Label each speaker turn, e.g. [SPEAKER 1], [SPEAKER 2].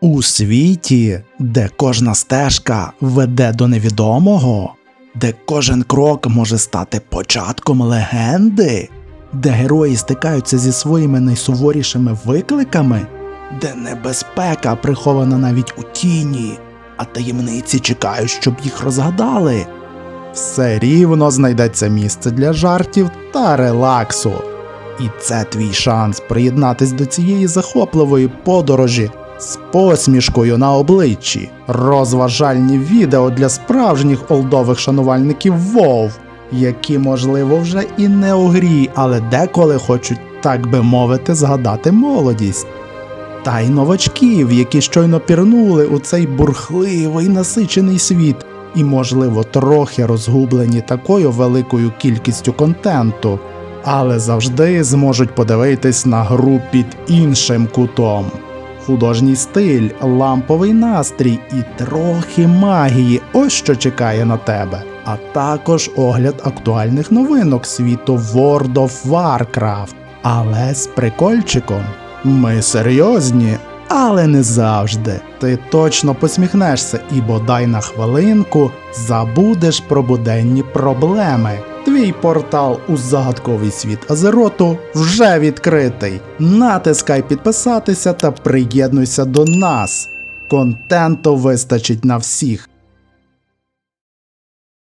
[SPEAKER 1] У світі, де кожна стежка веде до невідомого, де кожен крок може стати початком легенди, де герої стикаються зі своїми найсуворішими викликами, де небезпека прихована навіть у тіні, а таємниці чекають, щоб їх розгадали. Все рівно знайдеться місце для жартів та релаксу. І це твій шанс приєднатись до цієї захопливої подорожі з посмішкою на обличчі, розважальні відео для справжніх олдових шанувальників WoW, які, можливо, вже і не у грі, але деколи хочуть, так би мовити, згадати молодість. Та й новачків, які щойно пірнули у цей бурхливий насичений світ, і, можливо, трохи розгублені такою великою кількістю контенту, але завжди зможуть подивитись на гру під іншим кутом. Художній стиль, ламповий настрій і трохи магії ось що чекає на тебе. А також огляд актуальних новинок світу World of Warcraft. Але з прикольчиком. Ми серйозні, але не завжди. Ти точно посміхнешся і бодай на хвилинку забудеш про буденні проблеми. Твій портал у загадковий світ Азероту вже відкритий. Натискай підписатися та приєднуйся до нас. Контенту вистачить на всіх.